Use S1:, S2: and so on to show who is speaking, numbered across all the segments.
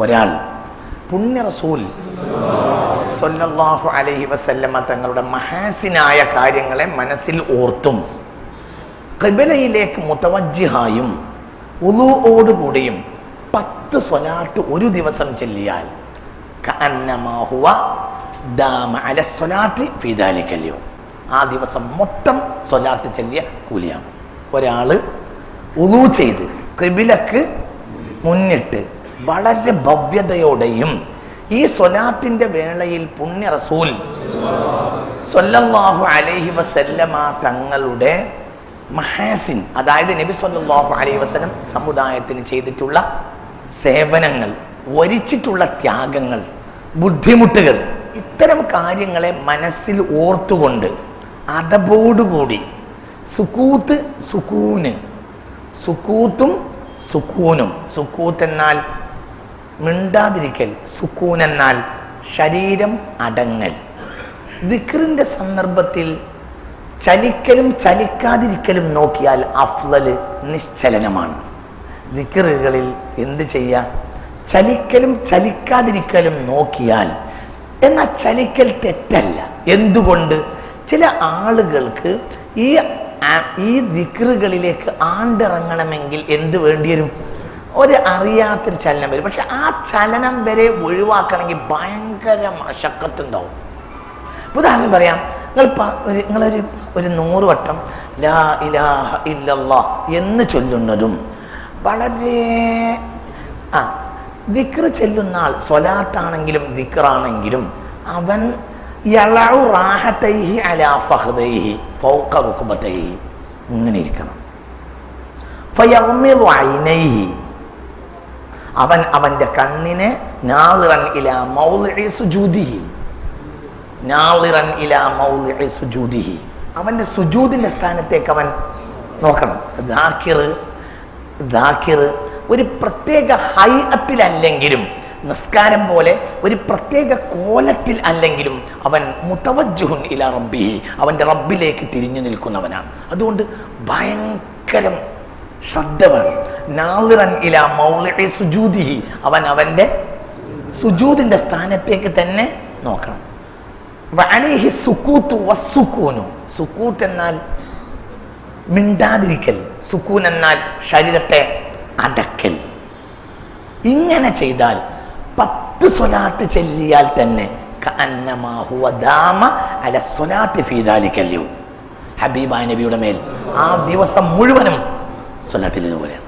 S1: ഒരാൾ പുണ്യ റസൂൽ സൊല്ലാഹു അലൈഹി വസല്ലമ്മ തങ്ങളുടെ മഹാസിനായ കാര്യങ്ങളെ മനസ്സിൽ ഓർത്തും ഖിബലയിലേക്ക് മുത്തവജ്ജിഹായും ഉലുവോടുകൂടിയും പത്ത് സൊലാട്ട് ഒരു ദിവസം ചെല്ലിയാൽ കഅന്നമാ ഹുവ ദാമ അല സ്വലാത്ത് ഫീ ദാലിക്കൽ യൗം. ആ ദിവസം മൊത്തം സ്വലാത്ത് ചെല്ലിയ കൂലിയാണ് ഒരാൾ ഉലു ചെയ്ത് കബിലക്ക് മുന്നിട്ട് വളരെ ഭവ്യതയോടെയും ഈ സ്വലാത്തിന്റെ വേളയിൽ പുണ്യ റസൂൽ സൊല്ലാഹു അലഹി വസല്ലമ തങ്ങളുടെ മഹാസിൻ അതായത് നബി സൊല്ലാഹു അലൈഹി വസല്ലം സമുദായത്തിന് ചെയ്തിട്ടുള്ള സേവനങ്ങൾ വരിച്ചിട്ടുള്ള ത്യാഗങ്ങൾ ബുദ്ധിമുട്ടുകൾ ഇത്തരം കാര്യങ്ങളെ മനസ്സിൽ ഓർത്തുകൊണ്ട് അതബോടുകൂടി സുക്കൂത്ത് സുക്കൂന് സുക്കൂത്തും സുക്കൂനും. സുക്കൂത്ത് എന്നാൽ മിണ്ടാതിരിക്കൽ സുക്കൂൻ എന്നാൽ ശരീരം അടങ്ങൽ. ദിക്റിന്റെ സന്ദർഭത്തിൽ ചലിക്കലും ചലിക്കാതിരിക്കലും നോക്കിയാൽ അഫ്ലല് നിശ്ചലനമാണ്. ദിക്റുകളിൽ എന്ത് ചെയ്യുക ചലിക്കലും ചലിക്കാതിരിക്കലും നോക്കിയാൽ എന്നാൽ ചലിക്കൽ തെറ്റല്ല. എന്തുകൊണ്ട്? ചില ആളുകൾക്ക് ഈ ഈ ദിക്റുകളിലേക്ക് ആണ്ടിറങ്ങണമെങ്കിൽ എന്ത് വേണ്ടിവരും? ഒരു അറിയാത്തൊരു ചലനം വരും. പക്ഷെ ആ ചലനം വരെ ഒഴിവാക്കണമെങ്കിൽ ഭയങ്കര മഷക്കത്തുണ്ടാവും ഉദാഹരണം പറയാം. നിങ്ങൾ നിങ്ങളൊരു ഒരു നൂറ് വട്ടം ലാ ഇലാഹ ഇല്ല എന്ന് ചൊല്ലുന്നതും വളരെ ആ ദിക്ർ ചെല്ലുന്ന ആൾ സ്വലാത്താണെങ്കിലും ദിക്റാണെങ്കിലും അവൻ അലാ ഇങ്ങനെ ഇരിക്കണം. അവൻ അവന്റെ കണ്ണിനെ നാളിറൻ ഇല മൗലി സുജൂദിഹി. നാളിറൻ ഇല മൗലി സുജൂദിഹി. അവന്റെ സുജൂദിന്റെ സ്ഥാനത്തേക്ക് അവൻ നോക്കണം. ദാക്കിർ ദാക്കിർ ഒരു പ്രത്യേക ഹൈഅത്തിലല്ലെങ്കിലും നിസ്കാരം പോലെ ഒരു പ്രത്യേക കോലത്തിൽ അല്ലെങ്കിലും അവൻ മുത്തവജ്ജുഹുൻ ഇല റബ്ബിഹി. അവന്റെ റബ്ബിലേക്ക് തിരിഞ്ഞു നിൽക്കുന്നവനാണ്. അതുകൊണ്ട് ഭയങ്കരം ശ്രദ്ധ വേണം അവൻ അവന്റെ സുജൂദിന്റെ സ്ഥാനത്തേക്ക് തന്നെ നോക്കണം. സുക്കൂത്തു എന്നാൽ മിണ്ടാതിരിക്കൽ. സുക്കൂൻ എന്നാൽ ശരീരത്തെ അടക്കൽ ഇങ്ങനെ ചെയ്താൽ പത്ത് സ്വലാത്ത് ചെല്ലിയാൽ തന്നെ ഹബീബ നബിയുടെ മേൽ ആ ദിവസം മുഴുവനും സ്വലാത്തിൽ ഇതുപോലെയാണ്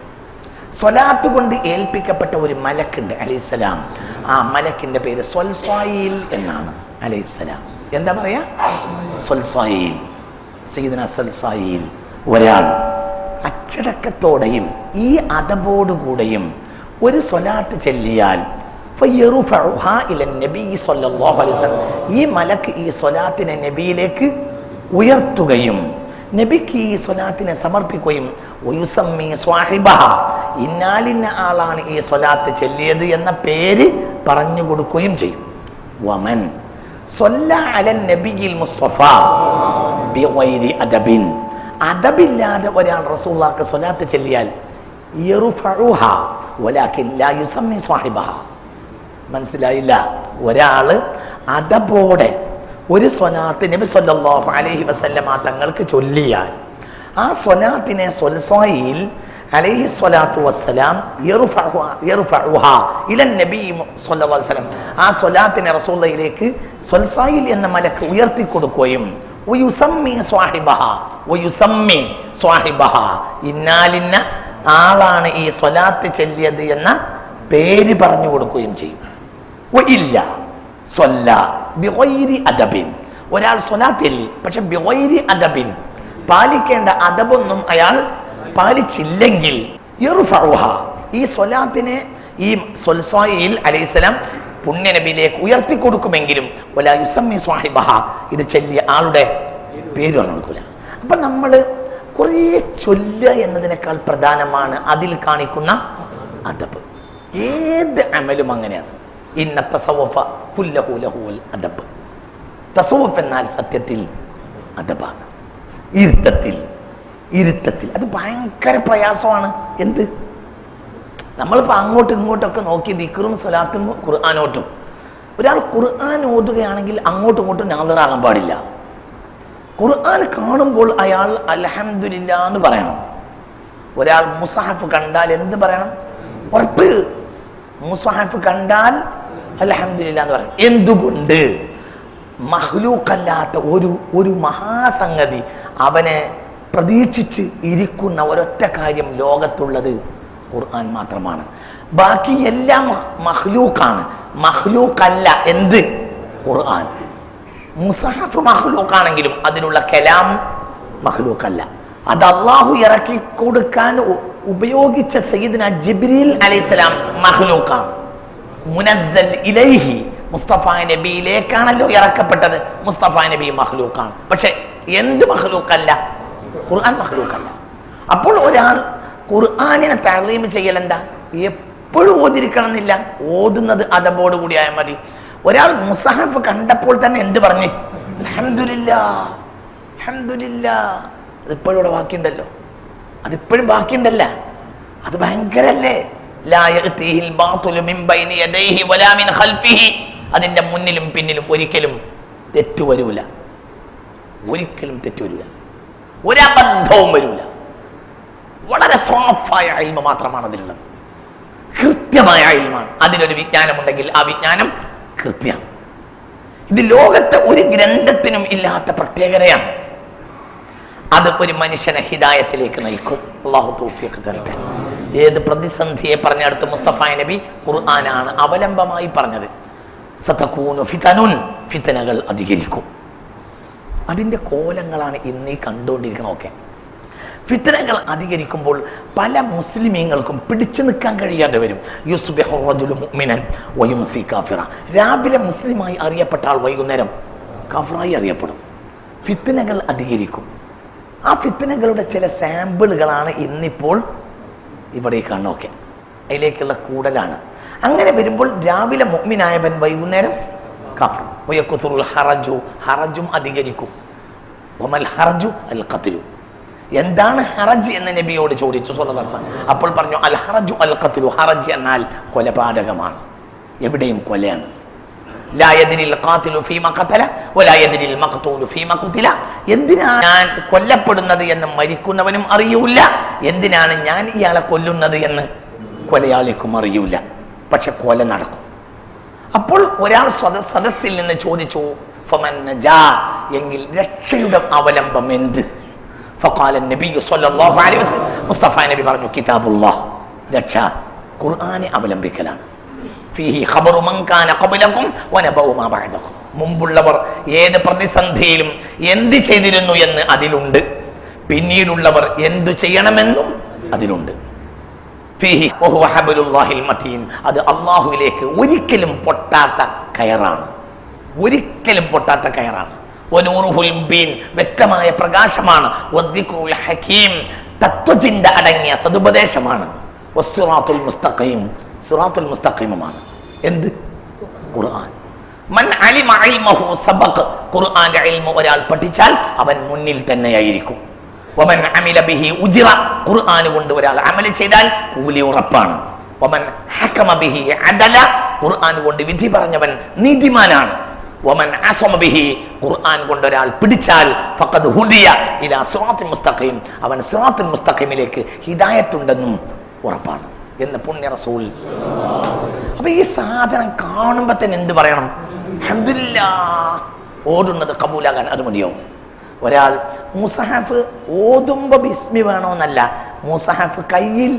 S1: സ്വലാത്ത് കൊണ്ട് ഏൽപ്പിക്കപ്പെട്ട ഒരു മലക്കുണ്ട് അലൈഹിസ്സലാം. ആ മലക്കിന്റെ പേര് സ്വൽസ്വായിൽ എന്നാണ് അലൈഹിസ്സലാം. എന്താ പറയാ? സ്വൽസ്വായിൽ. സീദന സൽസായിൽ ഒരാൾ അച്ചടക്കത്തോടെയും ഈ അതബോടുകൂടെയും ഒരു സ്വലാത്ത് ചെല്ലിയാൽ. ഈ മലക്ക് ഈ സ്വലാത്തിനെ നബിയിലേക്ക് ഉയർത്തുകയും നബിക്ക് ഈ സ്വലാത്തിനെ സമർപ്പിക്കുകയും ഒയുസമ്മി സ്വാഹിബഹ ഇന്നാലിന്ന ആളാണ് ഈ സ്വലാത്ത് ചെല്ലിയത് എന്ന പേര് പറഞ്ഞു കൊടുക്കുകയും ചെയ്യും. വമൻ സ്വല്ല അലൻ നബിയിൽ മുസ്തഫ ബിഗൈരി അദബിൻ. അദബില്ലാതെ ഒരാൾ റസൂള്ളാക്ക് സ്വലാത്ത് ചെല്ലിയാൽ മനസ്സിലായില്ല? ഒരാൾ അതബോടെ ഒരു സ്വനാത്ത് നബി സല്ലല്ലാഹു അലഹി വസല്ലമ തങ്ങൾക്ക് ചൊല്ലിയാൽ ആ സ്വനാത്തിനെ സ്വൽസ്വായിൽ അലൈഹി സ്വലാത്തു വസ്സലാം വസല്ലം. ആ സ്വലാത്തിനെ റസൂലയിലേക്ക് സ്വൽസായിൽ എന്ന മലക്ക് ഉയർത്തി കൊടുക്കുകയും ഇന്നാലിന്ന ആളാണ് ഈ സ്വലാത്ത് ചെല്ലിയത് എന്ന പേര് പറഞ്ഞു കൊടുക്കുകയും ചെയ്യും. ഇല്ല. സ്വല്ല ബിഗൈരി അദബിൻ. ഒരാൾ സ്വലാത്ത് ചെല്ലി പക്ഷെ ബിഗൈരി അദബിൻ. പാലിക്കേണ്ട അദബൊന്നും അയാൾ പാലിച്ചില്ലെങ്കിൽ ഈ സ്വലാത്തിനെ ഈ സ്വൽസ്വായിൽ അലൈഹിസ്സലാം പുണ്യനബിയിലേക്ക് ഉയർത്തി കൊടുക്കുമെങ്കിലും വല യുസമ്മി സ്വാഹിബഹ ഇത് ചൊല്ലിയ ആളുടെ പേര് പറഞ്ഞു കൊടുക്കൂല. അപ്പൊ നമ്മൾ കുറേ ചൊല്ലുക എന്നതിനേക്കാൾ പ്രധാനമാണ് അതിൽ കാണിക്കുന്ന അദബ്. ഏത് അമലും അങ്ങനെയാണ്. ഇന്ന തസവഫ കുല്ലഹു ലഹുൽ അദബ്. തസവഫ് എന്നാൽ സത്യത്തിൽ അദബാണ് ഇരുത്തത്തിൽ ഇരുത്തത്തിൽ. അത് ഭയങ്കര പ്രയാസമാണ്. എന്ത്? നമ്മളിപ്പോൾ അങ്ങോട്ടും ഇങ്ങോട്ടൊക്കെ നോക്കി ദിക്കറും സ്വലാത്തും ഖുർആാനോട്ടും. ഒരാൾ ഖുർആൻ ഓതുകയാണെങ്കിൽ അങ്ങോട്ടും ഇങ്ങോട്ടും നാദറാകാൻ പാടില്ല. ഖുർആൻ കാണുമ്പോൾ അയാൾ അലഹമില്ല എന്ന് പറയണം. ഒരാൾ മുസാഹഫ് കണ്ടാൽ എന്ത് പറയണം? ഉറപ്പ്. മുസാഹഫ് കണ്ടാൽ അലഹമില്ല എന്ന് പറയും. എന്തുകൊണ്ട്? മഹ്ലൂക്കല്ലാത്ത ഒരു ഒരു മഹാസംഗതി അവനെ പ്രതീക്ഷിച്ച് ഇരിക്കുന്ന ഒരൊറ്റ കാര്യം ലോകത്തുള്ളത് ഖുർആൻ മാത്രമാണ്. ബാക്കി എല്ലാം മഹ്ലൂക്കാണ് മഹ്ലൂക്കല്ല എന്ത്? ഖുർആൻ. മുസഹഫ് മഹ്ലൂക്കാണെങ്കിലും അതിനുള്ള കലാം മഹ്ലൂക്കല്ല അത് അള്ളാഹു ഇറക്കി കൊടുക്കാൻ ഉപയോഗിച്ച സയ്യിദ്ന ജിബ്രീൽ അലൈഹിസ്സലാം മഹ്ലൂക്കാണ് മുനസ്സൽ ഇലൈഹി. മുസ്തഫ നബിയിലേക്കാണല്ലോ ഇറക്കപ്പെട്ടത്. മുസ്തഫ നബി മഹ്ലൂക്കാണ്. പക്ഷെ എന്ത് മഹ്ലൂക്കല്ല? ഖുർആൻ മഹ്ലൂക്കല്ല. അപ്പോൾ ഒരാൾ ഖുർആാനിനെ തഴീം ചെയ്യൽ എന്താ എപ്പോഴും ഓതിരിക്കണം എന്നില്ല ഓതുന്നത് അതബോട് കൂടിയായ മതി. ഒരാൾ മുസഹഫ് കണ്ടപ്പോൾ തന്നെ എന്ത് പറഞ്ഞ്? അഹമ്മദില്ല അൽഹംദുലില്ലാ. അതിപ്പോഴും ഇവിടെ ബാക്കിയുണ്ടല്ലോ. അതിപ്പോഴും ബാക്കിയുണ്ടല്ല. അത് ഭയങ്കരല്ലേ? അതിന്റെ മുന്നിലും പിന്നിലും ഒരിക്കലും തെറ്റു വരൂല. ഒരിക്കലും തെറ്റു വരില്ല ഒരബദ്ധവും വരൂല. വളരെ സോഫായ അയിമ മാത്രമാണ് അതിലുള്ളത്. കൃത്യമായ അയിൽമാണ് അതിലൊരു വിജ്ഞാനമുണ്ടെങ്കിൽ ആ വിജ്ഞാനം കൃത്യം. ഇത് ലോകത്തെ ഒരു ഗ്രന്ഥത്തിനും ഇല്ലാത്ത പ്രത്യേകതയാണ്. അത് ഒരു മനുഷ്യനെ ഹിതായത്തിലേക്ക് നയിക്കും. അള്ളാഹു തോഫിയൊക്കെ തരട്ടെ. ഏത് പ്രതിസന്ധിയെ പറഞ്ഞെടുത്ത് മുസ്തഫ നബി ഖുർആനാണ് അവലംബമായി പറഞ്ഞത്? സതകൂനു ഫിതനുൻ ഫിത്തനകൾ അധികരിക്കും. അതിന്റെ കോലങ്ങളാണ് ഇന്ന് കണ്ടുകൊണ്ടിരിക്കണമൊക്കെ ഫിത്തനകൾ അധികരിക്കുമ്പോൾ പല മുസ്ലിമീങ്ങൾക്കും പിടിച്ചു നിൽക്കാൻ കഴിയാതെ വരും. യുസുബിൻ വയുംസി കാഫിറ. രാവിലെ മുസ്ലിമായി അറിയപ്പെട്ട ആൾ വൈകുന്നേരം കാഫിറായി അറിയപ്പെടും. ഫിത്തനകൾ അധികരിക്കും. ആ ഫിത്തനകളുടെ ചില സാമ്പിളുകളാണ് ഇന്നിപ്പോൾ ഇവിടെ ഈ കണ്ണൊക്കെ അതിലേക്കുള്ള കൂടലാണ്. അങ്ങനെ വരുമ്പോൾ രാവിലെ മുഗ്മിനായവൻ വൈകുന്നേരം ഹറജു ഹറജും അധികരിക്കും. ഹറജു അൽ ഖത്ലു. എന്താണ് ഹറജ് എന്ന് നബിയോട് ചോദിച്ചു. അപ്പോൾ പറഞ്ഞു അൽ ഹറജു അൽ ഖത്ലു. ഹറജ് എന്നാൽ കൊലപാതകമാണ്. എവിടെയും കൊലയാണ്. എന്തിനാണ് ഞാൻ കൊല്ലപ്പെടുന്നത് എന്ന് മരിക്കുന്നവനും അറിയൂല എന്തിനാണ് ഞാൻ ഇയാളെ കൊല്ലുന്നത് എന്ന് കൊലയാളിക്കും അറിയൂല പക്ഷെ കൊല നടക്കും. അപ്പോൾ ഒരാൾ സദസ്സിൽ നിന്ന് ചോദിച്ചു എങ്കിൽ രക്ഷയുടെ അവലംബം എന്ത്? മുസ്തഫ നബി പറഞ്ഞു കിതാബുല്ലാഹ് രക്ഷ ഖുർആാനെ അവലംബിക്കലാണ്. മുമ്പുള്ളവർ ഏത് പ്രതിസന്ധിയിലും എന്ത് ചെയ്തിരുന്നു എന്ന് അതിലുണ്ട്. പിന്നീടുള്ളവർ എന്തു ചെയ്യണമെന്നും അതിലുണ്ട്. അത് അള്ളാഹുവിലേക്ക് ഒരിക്കലും പൊട്ടാത്ത കയറാണ്. ഒരിക്കലും പൊട്ടാത്ത കയറാണ്. വ്യക്തമായ പ്രകാശമാണ്. തത്വചിന്ത അടങ്ങിയ സതുപദേശമാണ്. മുസ്തഖീം. സിറാത്തുൽ മുസ്തഖീമുമാണ്. എന്ത്? ഖുർആൻ. മൻ അലിമ ഇൽമഹു സബഖ്. ഖുർആന്റെ ഇൽമ ഒരാൾ പഠിച്ചാൽ അവൻ മുന്നിൽ തന്നെയായിരിക്കും. വമൻ അമില ബിഹി ഉജിറ. ഖുർആൻ കൊണ്ട് ഒരാൾ അമൽ ചെയ്താൽ കൂലി ഉറപ്പാണ്. വമൻ ഹക്കമ ബിഹി അദല. ഖുർആൻ കൊണ്ട് വിധി പറഞ്ഞവൻ നീതിമാനാണ്. വമൻ അസമ ബിഹി. ഖുർആൻ കൊണ്ട് ഒരാൾ പിടിച്ചാൽ ഫഖദ് ഹുദിയ. ഇലാ സിറാത്തുൽ മുസ്തഖീം. അവൻ സിറാത്തുൽ മുസ്തഖീമിലേക്ക് ഹിദായത്തുണ്ടെന്നും ഉറപ്പാണ്. എന്ന് പുണ്യ റസൂൽ അപ്പൊ ഈ സാധനം കാണുമ്പോ തന്നെ എന്ത് പറയണം? അൽഹംദുലില്ലാ ഓടുന്നത് കബൂലാകാൻ അത് മതിയാവും ഒരാൾ മുസഹഫ് ഓതുമ്പോ ബിസ്മി വേണമെന്നല്ല മുസഹഫ് കയ്യിൽ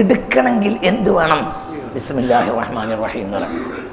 S1: എടുക്കണമെങ്കിൽ എന്ത് വേണം? ബിസ്മില്ലാഹി റഹ്മാൻ റഹീം എന്ന് പറയണം.